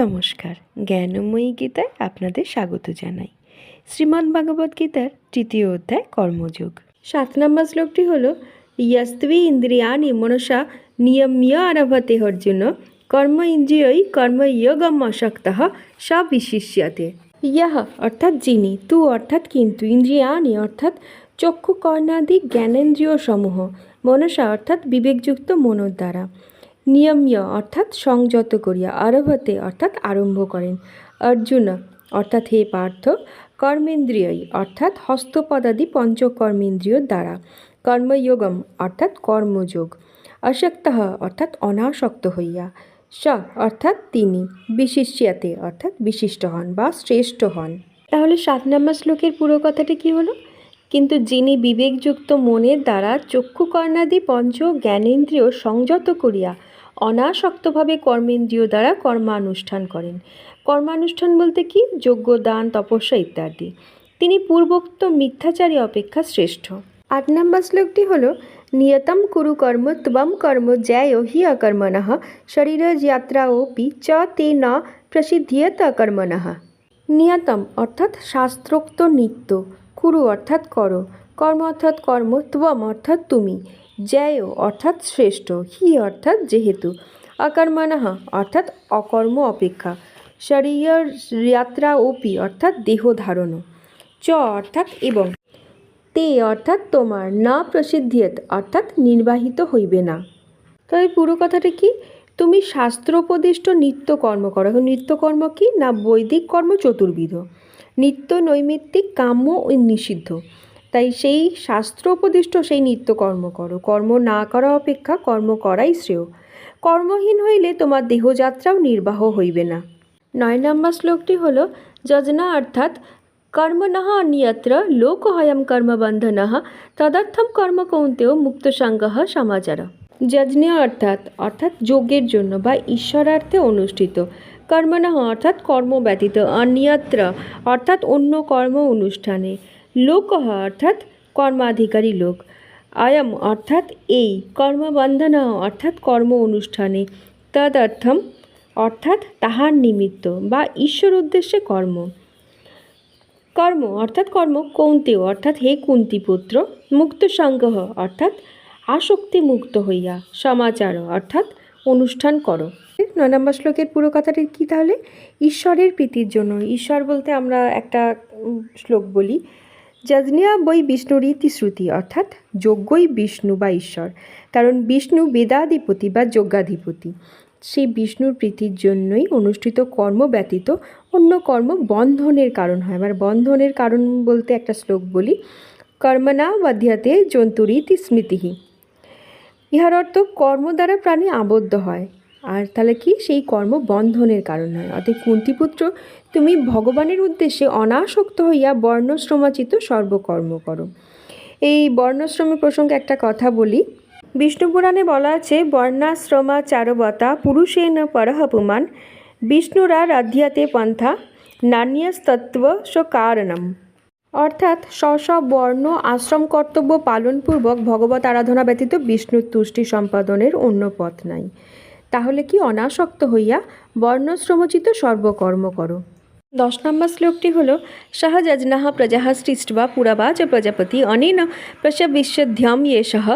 নমস্কার, জ্ঞানময়ী গীতায় আপনাদের স্বাগত জানাই। শ্রীমদ্ ভাগবত গীতার তৃতীয় অধ্যায়, কর্মযোগ। সাত নম্বর শ্লোকটি হল, ইয়াস্ত্বী ইন্দ্রিয়াণি মনসা নিয়ম্য আরভতে অর্জুন, কর্ম ইন্দ্রিয়ই কর্মযোগম অশক্ত সব বিশিষ্যতে ইয়হ অর্থাৎ যিনি, তু অর্থাৎ কিন্তু, ইন্দ্রিয়াণি অর্থাৎ চক্ষু কর্ণাদি জ্ঞানেন্দ্রিয় সমূহ মনসা অর্থাৎ বিবেকযুক্ত মনোর দ্বারা। নিয়ম্য অর্থাৎ সংযত করিয়া আরভতে অর্থাৎ আরম্ভ করেন। অর্জুন, অর্থাৎ হে পার্থ, কর্মেন্দ্রিয়ই, অর্থাৎ হস্তপদাদি পঞ্চকর্মেন্দ্রিয়র দ্বারা। কর্মযোগম, অর্থাৎ কর্মযোগ। অশক্ত, অর্থাৎ অনাসক্ত হইয়া। স, অর্থাৎ তিনি, বিশিষ্যাতে, অর্থাৎ বিশিষ্ট হন বা শ্রেষ্ঠ হন। তাহলে সাত নম্বর শ্লোকের পুরো কথাটি কি হলো? কিন্তু যিনি বিবেকযুক্ত মনের দ্বারা চক্ষু কর্ণাদি পঞ্চ জ্ঞানেন্দ্রিয় সংযত করিয়া অনাসক্তভাবে কর্মেন্দ্রিয় দ্বারা কর্মানুষ্ঠান করেন। কর্মানুষ্ঠান বলতে কি? যোগ্য দান, তপস্যা ইত্যাদি। তিনি পূর্বোক্ত মিথ্যাচারী অপেক্ষা শ্রেষ্ঠ। আট নম্বর শ্লোকটি হল, নিয়তম কুরু কর্ম ত্বম কর্ম জ্যায় হি অকর্মণঃ। শরীর যাত্রাওপি চ তে ন প্রসিদ্ধিয়ত অকর্মণঃ। নিয়তম অর্থাৎ শাস্ত্রোক্ত নিত্য। কুরু অর্থাৎ করো। কর্ম অর্থাৎ কর্ম, ত্বম অর্থাৎ তুমি। জ্যায় অর্থাৎ শ্রেষ্ঠ, হি অর্থাৎ যেহেতু অকর্মণঃ অর্থাৎ অকর্ম অপেক্ষা শরীর যাত্রা ওপি অর্থাৎ দেহ ধারণ চ অর্থাৎ এবং, তে অর্থাৎ তোমার, না প্রসিদ্ধিয়ত অর্থাৎ নির্বাহিত হইবে না। তো এই পুরো কথাটা কি? তুমি শাস্ত্রোপদিষ্ট নিত্য কর্ম করো। এখন নিত্যকর্ম কি? না বৈদিক কর্ম চতুর্বিধ। নিত্য নৈমিত্তিক কাম্য ও নিষিদ্ধ। তাই সেই শাস্ত্রোপদিষ্ট সেই নিত্য কর্ম করো। কর্ম না করা অপেক্ষা কর্ম করাই শ্রেয়। কর্মহীন হইলে তোমার দেহযাত্রাও নির্বাহ হইবে না। নয় নম্বর শ্লোকটি হল, যজনা অর্থাৎ কর্মণঃ অন্যত্র লোকহয়ম কর্মবন্ধনঃ তদর্থম কর্ম কৌন্তেও মুক্তসঙ্গ সমাচার। যজ্ঞ অর্থাৎ অর্থাৎ যোগের জন্য বা ঈশ্বরার্থে অনুষ্ঠিত। কর্মণঃ অর্থাৎ কর্ম ব্যতীত অন্যত্র, অর্থাৎ অন্য কর্ম অনুষ্ঠানে। লোকহ অর্থাৎ কর্মাধিকারী লোক। আয়ম অর্থাৎ এই কর্মবন্ধন অর্থাৎ কর্ম অনুষ্ঠানে। তদর্থম অর্থাৎ তাহার নিমিত্ত বা ঈশ্বর উদ্দেশ্যে কর্ম। কর্ম অর্থাৎ কর্ম কৌন্তেয় অর্থাৎ হে কুন্তিপুত্র, মুক্ত সংগ্রহ অর্থাৎ আসক্তি মুক্ত হইয়া সমাচার অর্থাৎ অনুষ্ঠান করো। নয় নম্বর শ্লোকের পুরো কথাটি কী তাহলে? ঈশ্বরের প্রীতির জন্য। ঈশ্বর বলতে আমরা একটা শ্লোক বলি। যজ্ঞা বই বিষ্ণুর ইতি শ্রুতি, অর্থাৎ যজ্ঞই বিষ্ণু বা ঈশ্বর। কারণ বিষ্ণু বেদাধিপতি বা যজ্ঞাধিপতি। সেই বিষ্ণুর প্রীতির জন্যই অনুষ্ঠিত কর্ম ব্যতীত অন্য কর্ম বন্ধনের কারণ হয়। আবার বন্ধনের কারণ বলতে একটা শ্লোক বলি। কর্মনা বাধ্যাতে জন্তুরীতি স্মৃতিহি। ইহার অর্থ কর্ম দ্বারা প্রাণী আবদ্ধ হয়। আর তাহলে কি? সেই কর্ম বন্ধনের কারণ হয়। অর্থাৎ কুন্তিপুত্র, তুমি ভগবানের উদ্দেশ্যে অনাসক্ত হইয়া বর্ণশ্রমাচিত সর্বকর্ম করো। এই বর্ণশ্রমের প্রসঙ্গে একটা কথা বলি। বিষ্ণু পুরাণে বলা আছে, বর্ণাশ্রমা চারবতা পুরুষেন পরহ পুমান বিষ্ণুরা রাধ্যাতে পন্থা, নান্যস্তত্ত্ব কারণম অর্থাৎ স্ব বর্ণ আশ্রম কর্তব্য পালনপূর্বক ভগবত আরাধনা ব্যতীত বিষ্ণুর তুষ্টি সম্পাদনের অন্য পথ নাই। তাহলে কি অনাসক্ত হইয়া বর্ণশ্রমচিত সর্বকর্ম করো? দশ নম্বর শ্লোকটি হল সহযজ্ঞ প্রজাহা সৃষ্ট বা চ প্রজাপতি অনেন প্রসবিষ্যধ্যাম ইয়েষঃ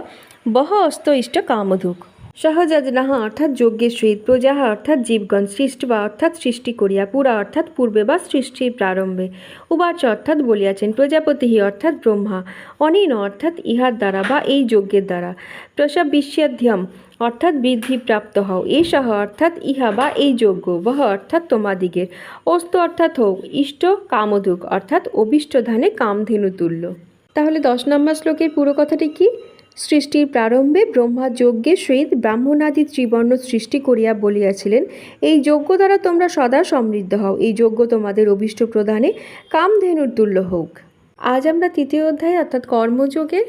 বহ অস্ত ইষ্ট কামধুক। সহযজ্ঞ অর্থাৎ যজ্ঞের সহিত প্রজাহা অর্থাৎ জীবগণ সৃষ্ট বা অর্থাৎ সৃষ্টি করিয়া পুরা অর্থাৎ পূর্বে বা সৃষ্টির প্রারম্ভে। উবাচ অর্থাৎ বলিয়াছেন, প্রজাপতি অর্থাৎ ব্রহ্মা, অনিন অর্থাৎ ইহার দ্বারা বা এই যজ্ঞের দ্বারা। প্রসব বিশ্বাধ্যম অর্থাৎ বৃদ্ধিপ্রাপ্ত হও এসহ অর্থাৎ ইহা বা এই যজ্ঞ, বহ অর্থাৎ তোমাদিগের। অস্ত অর্থাৎ হোক ইষ্ট কামধুক অর্থাৎ অবিষ্ট ধানে কামধেনু তুল্য। তাহলে দশ নম্বর শ্লোকের পুরো কথাটি কি? সৃষ্টির প্রারম্ভে ব্রহ্মা যজ্ঞের সহিত ব্রাহ্মণাদি ত্রিবর্ণ সৃষ্টি করিয়া বলিয়াছিলেন, এই যজ্ঞ দ্বারা তোমরা সদা সমৃদ্ধ হও। এই যজ্ঞ তোমাদের অভিষ্ট প্রদানে কামধেনুর তুল্য হোক। আজ আমরা তৃতীয় অধ্যায়, অর্থাৎ কর্মযোগের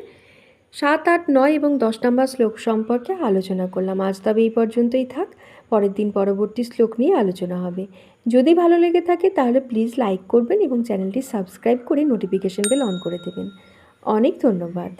সাত, আট, নয় এবং দশ নম্বর শ্লোক সম্পর্কে আলোচনা করলাম। আজ তবে এই পর্যন্তই থাক। পরের দিন পরবর্তী শ্লোক নিয়ে আলোচনা হবে। যদি ভালো লেগে থাকে তাহলে প্লিজ লাইক করবেন এবং চ্যানেলটি সাবস্ক্রাইব করে নোটিফিকেশন বেল অন করে দেবেন। অনেক ধন্যবাদ।